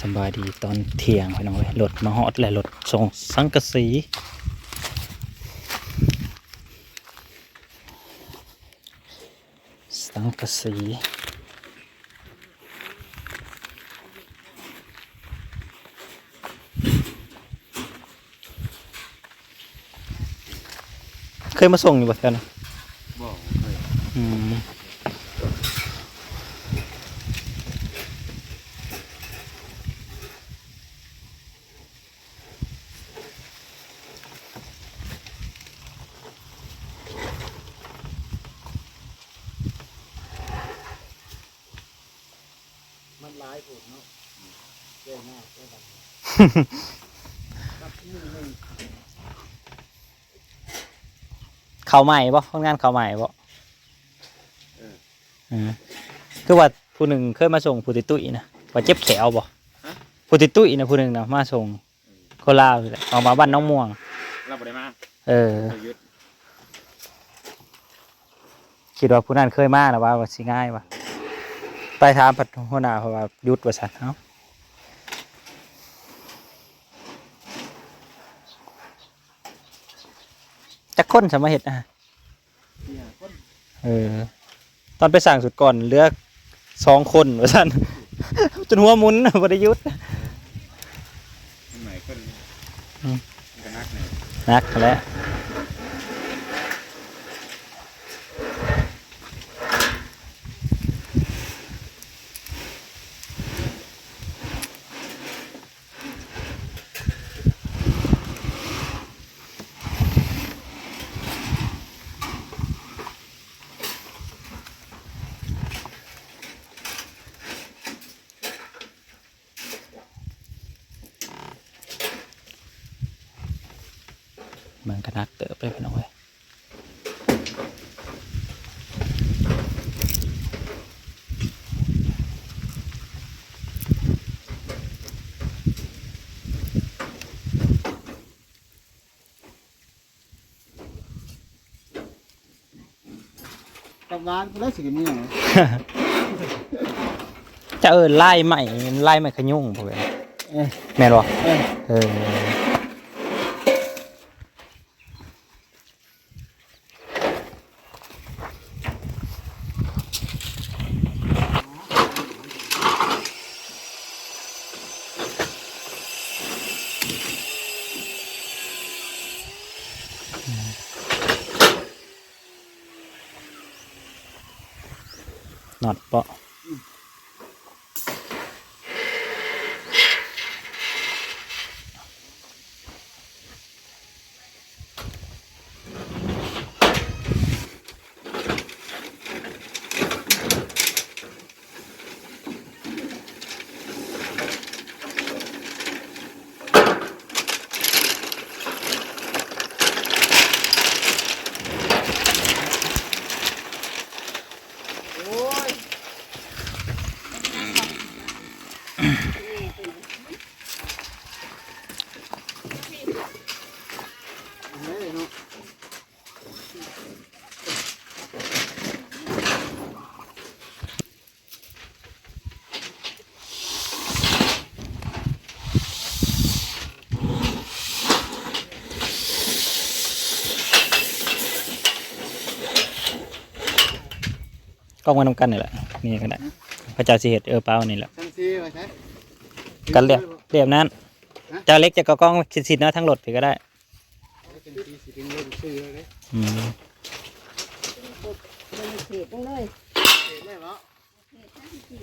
สำบายดีตอนเที่ยงพี่น้องเว้ยรถมาฮอดและรถส่งสังกะสีสังกะสีเคยมาส่งอยู่บ่แถวนั้นบอกเคยอืม มันร้ายปวดเนาะเจ้าหน้าเจ้าบัตรรับมือหนึ่ง เข้าใหม่บ่คนงานเข้าใหม่บ่เออคือว่าผู้หนึ่งเคยมาส่งผู้ติดตุ้ยนะว่าเจ็บแขวบ่ผู้ติดตุ้ยนะผู้หนึ่งนะมาส่งโคราชนี่แหละออกมาบ้านน้องม่วงเราบ่ได้มาเออเรายึดคิดว่าผู้นั้นเคยมานะว่าว่าสิง่ายว่ะไปถามพัดหัวหน้าเพราะว่าหยุดว่าซั่นเอ้าจั คนสมาเฮ็ดนะเนี่ยคนเออ ตอนไปสั่งสุดก่อนเหลือกสองคนว่าซั่นจนหัวหมุนบ่ได้หยุดใหม่คนอืมมันก็นักหน่อยนักแล้วมันก็นักเติบไปพี่น้องเว้ย ตับหวานก็ได้สิกันนี่เหรอจะเออไล่ใหม่ไล่ใหม่ขยุ่งพวกนี้เออแม่นบ่เออ เออน็อตเปาะ โอ้ยเฮ้ยเนาะ กล้ องมานำกันนี่แหละนี่ก็ได้พระเจ้าสิเห็ดเออเปล่านี่แหละทั้งซีไปใช้กันเรียบเรียบนั้นเจ้าเล็กจะกระกล้องสิทธิ์นะทั้งรถถือก็ได้เป็นซีสิเป็นเรื่องซื้อเลยอืมเป็นเศษเลยเห็นไหมเนาะอื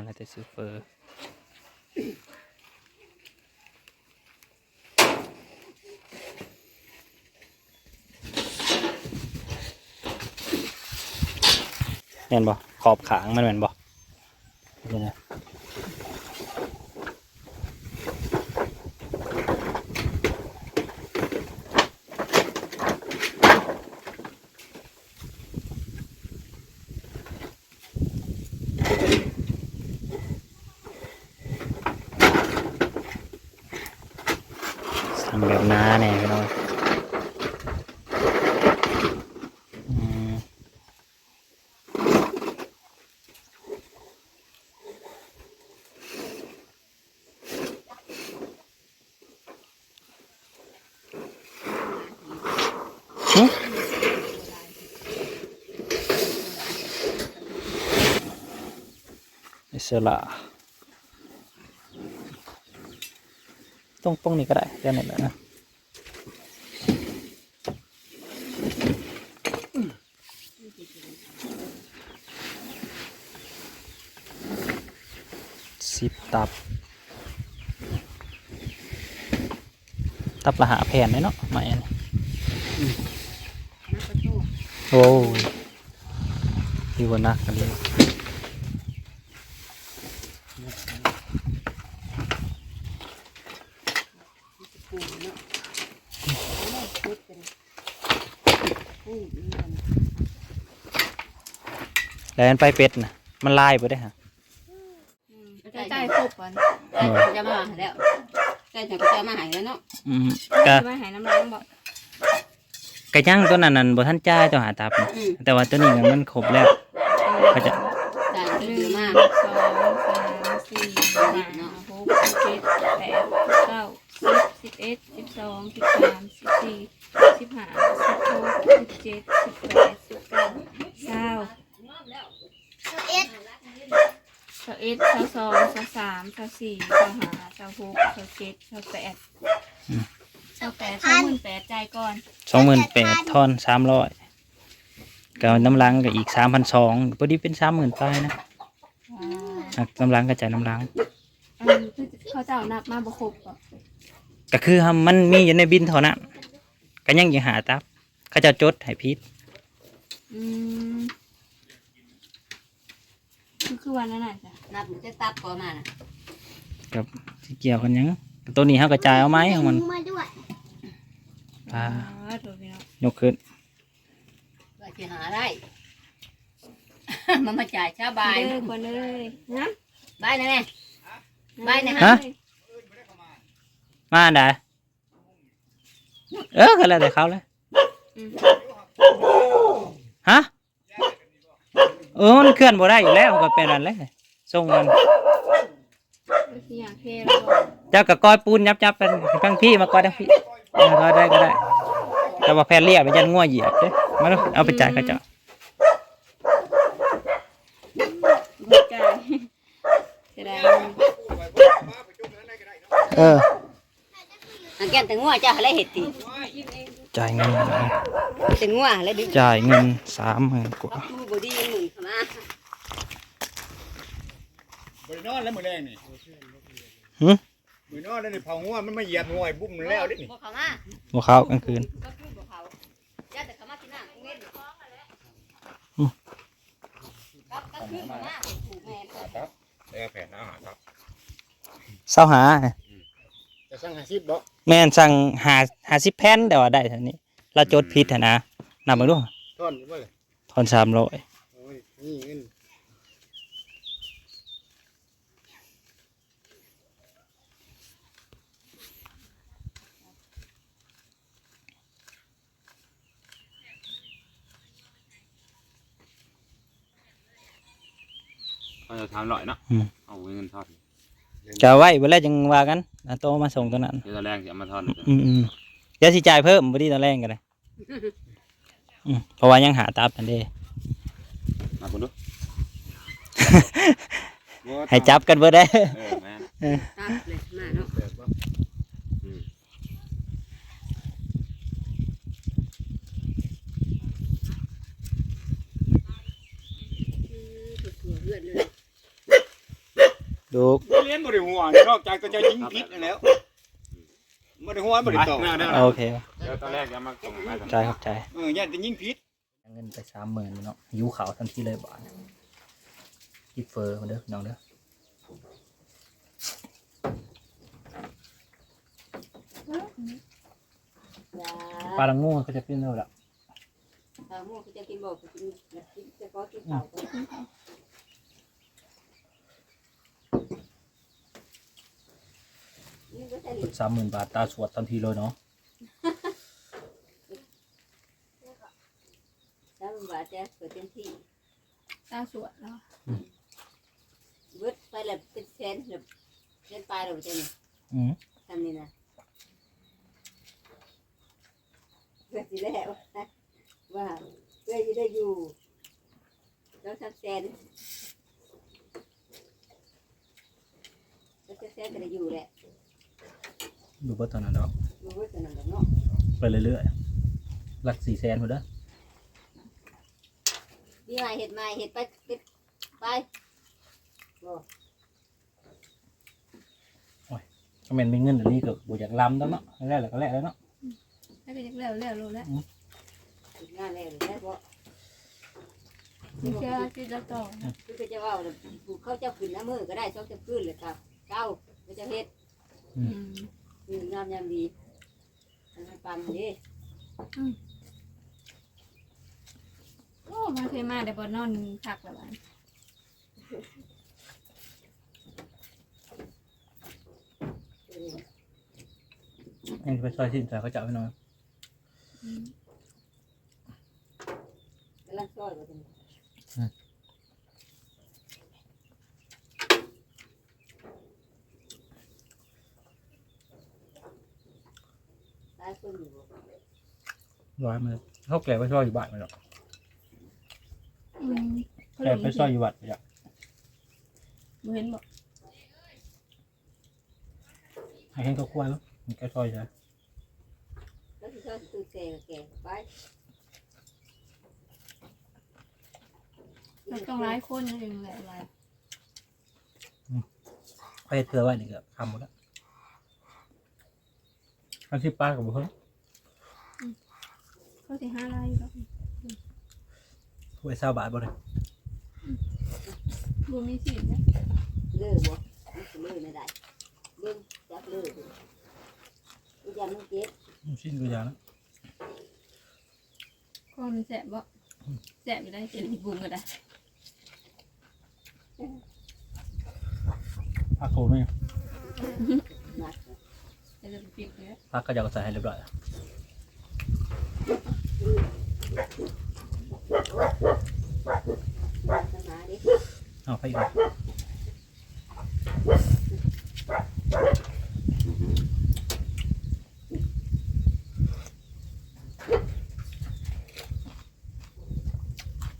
มมาแล้วแต่ซื้อเฟอร์แม่นบ่ขอบขางมันแม่นบ่นี่นะ สั่ง แบบน้าแน่พี่น้องอืมหึอิสระ ตรงตรงนี้ก็ได้เดี๋ยวนี้แหละนะสิบตับ ตับละหาแผ่นเลยเนาะไม่อันนี้โอ้ยดีกว่นักกันเลย แล้วอันไปเป็ดนะมันลายไปได้ฮะใจใจครบก่อนเออจะมาหาแล้วใจจะก็จะมาหายแล้วเนาะอืมก็มาหายน้ำล้างบอกกระย่างตัวนั้นนั่นบ่ท่านจ่ายตัวหาตับน่ะอืมแต่ว่าตัวนี้น่ะมันครบแล้วเขาจะใจก็คือมากสองสามสี่ห้าหกเจ็ดแปดเก้าสิบสิบเอ็ดสิบสองสิบสามสิบสี่สิบห้าสิบหกสิบเจ็ดสิบแปดสิบเก้าเก้าสิบ เอ็ดสิบเอ็ดสิบสองสิบสามสิบสี่สิบห้าสิบหกสิบเจ็ดสิบแปดสิบแปดสองหมื่นแปดใจายก่อนสองหมื่นแปดทอนสามร้อยก็น้ำล้างก็อีกสามพันสองพอดีเป็นสามหมื่นปลายนะว้าวหักน้ำล้างก็จ่ายน้ำล้าง อันคือเขาเจ้านับมาบ่ครบก่อนก็คือทำมันมีอยู่ในบินเท่านั้นก็ยังยังหาตับเขาจะจดให้พิษอืม คือคือวันนั้นน่ะจ้ะนับจะตับก่อนมาน่ะกับที่เกี่ยวกันหยังตัวนี้เขากระจายเอาไหมของมันมาด้วยอ่าอ๋อตัวพี่น้องยกขึ้นว่าจะหาได้ มันมาจ่ายชาบายเด้อคนเลยนะบายนะแม่ไปนะฮะ มาได้เออก็แล้วแต่เขาเลย อืมฮะ เออมันเคลื่อนบ่ได้อยู่แล้วก็เป็นอันเลยส่งมันก็คืออย่างเท่แล้วก็เจ้ากับก้อยปูนยับยับเป็นทั้งพี่มาก้อยทั้งพี่เออก็ได้ก็ได้ แต่ว่าแพนเรียกไปยันง่วเหยียบเด้มาดูเอาไปจ่ายเขาเจ้าหัวใจเสียดายเออ อันแก้มแต่งัวจะอะไรเห็ดตีจ่ายเงินแต่งัวอะไรดึงจ่ายเงินสามหมื่นกว่า มือบดี ยังหมุนเข้ามาบริโนอนแล้วมือแรงนี่หึ มือนอนแล้วนี่เผาหัวมันมาเหยียบหัวไอ้บุ้มมันแล้วดินี่บ่เข้ามาหัวเขากลางคืน ก็คือบ่เข้าย่าแต่เข้ามาที่หน้าเว้นอืม ก็ก็คือเข้ามาถูกแม่ครับแล้วแผ่นอาหารครับเศร้าหา จะสั่งห้าสิบบ่แม่นสั่งหาหาสิบแผ่นแต่ว่าได้เท่านี้ เราจดผิดหั่นนะนับมาดูท่อนว่าเลย ทอนสามร้อยโอ้ย นี่เงินเขาจะทำลอยเนาะเอาเงินทอดจะไว้เวลาจังว่ากันเอาโตมาส่งตัวนั้น เดี๋ยวตอนแรกจะเอามาทอดอืมอืมเดี๋ยวสิจ่ายเพิ่มบ่ดีตอนแรกกันเลยอืมเพราะว่ายังหาตับอันเด้มา คุณดูให้จับกันเบิดได้เออแม่นตับเลยมาเนาะแบบว่าอืมถั่วเลือดเลยดูเลี้ยนบริหัวนี่นอกจากก็จะยิงพิษนั่นแล้วบริหัวบริต่อโอเคเดี๋ยวตอนแรกจะมาส่งให้จ่ายครับจ่ายเออย่านจะยิงพิษ เงินไปสามหมื่นเนาะยูขาวทันทีเลยบาทยิบเฟอร์มาเด้อน้องเด้อปลาดังงูก็จะกินเท่าละปลาดังงูก็จะกินบ่กินจะก็กินเต่าก็ได้สามหมื่นบาทตาสวดทันทีเลยเนาะ เปิดเต็มที่ตาสวดเนาะเบิดไปแล้วเป็นแสนแล้วเส้นปลายเราจะนี่อืมทำนี่นะเพื่อสิแล้วนะว่าเพื่อจะได้อยู่แล้วสักแสนแล้วสักแสนก็ได้อยู่แหละดูเบิดตอนนั้นเนาะดูว่าจะนั่นดอกเนาะไปเรื่อยๆหลักสี่แสนหมดเด้อ พี่ใหม่เห็ดใหม่เห็ดไปไปไปบ่ก็แม่นมีเงินเดี๋ยวนี้ก็บ่อยากล้ำแล้วเนาะแรกๆก็แรกแล้วเนาะแล้วก็จะแล้วแล้วรู้แล้วเฮ็ดงานแล้วหรือได้บ่นี่เชื่อที่จะต่อคือเขาจะว่าน่ะผู้เขาเจ้าขึ้นน้ำมือก็ได้สองเจ้าขึ้นเลยครับเก้าเขาจะเฮ็ดอืมคืองามยามดีอันนั้นปันเด้โอ้ มันเคยมาแต่บนนอนพักแล้วบ้านเออเองไปซอยสิ้นซอยเขาจะเอาไปหน่อยกำลังซอยบ่ถึงตายคนอยู่บ่ร้อยมาเลยเขาแก่ไปซอยอยู่บ้านไปหรอก อืมเขาแก่ลงไปซอยอยู่บ้านไปจ้ะบ่เห็นบอกให้เห็นเขาควายแล้วมันแก่ซอยใช่ไหมแล้วสิซอยตู้แก่ก็แก่ไปเราต้องร้ายคนนะอย่างไรอะไรไปเถื่อไว้นี่ก็ทำหมดแล้วอันที่ป้ากับเพิ่งเขาสิห้าไรก็ ถ้วยซาบาทบ่เลยบ่มีสิทธิ์นะเลิกบ่มันสิเลิกไม่ได้เบิ่งจักเลิกบ่อีกอย่างมันเจ็บชิ้นตัวอย่างนะก็มันแสบบ่แสบอยู่ได้เจ็บที่บุ้งก็ได้พักโคไหมหนักแต่จะปิดเลยพักก็จะเอาใส่ให้เรียบร้อยแล้วปัญหาดิ เอาไปอีกหน่อย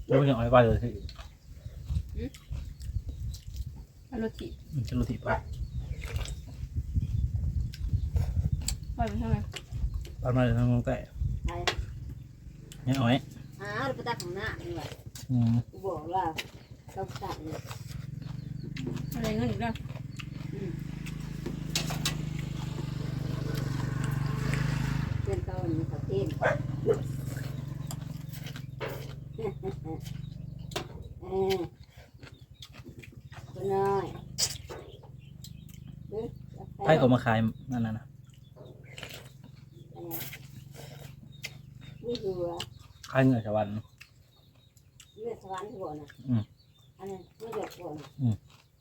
รู้ยังเอาไว้ไว้เลยสิเอารถถีบมันจะรู้ที่ป้าปล่อยมันเท่าไหร่ป้ามาเลยทางน้องแต่ไปเนี่ยเอาไว้ หาไปตักของหน้านี่ว่าอืมกูบอกว่าต้องตัดนี่อะไรเงินอีกแล้วเป็นตอนนี้เขาเต้นเออคนน้อยเด้อไพ่ก็มาขายนั่นน่ะนะ นี่คือว่า ขายเงินชาวบ้านเลือดสวรรค์ก่อนนะอืม อันนั้นไม่หยดก่อนนะอืม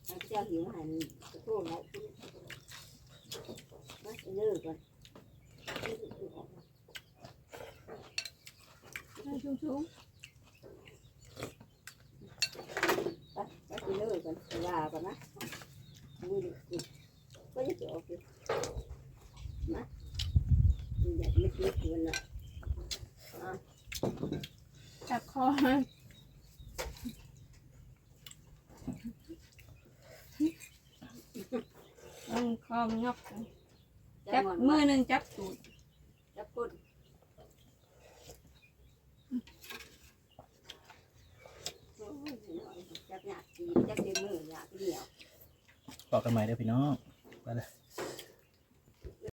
อันเจ้าหิวหันกระโทษแล้วมาเลิกก่อนให้สูงไปไปเลิกก่อนลาก่อนนะมือดิก็จะออกเลยนะอยากไม่คิดมันละ ๆจับคอมันค อมันงอกจับมือหนึ่งจับตูดจับก้นจับหนักจีจับเต็มมือหนักเหนียวบอกกันใหม่เด้อพี่น้องไปเลย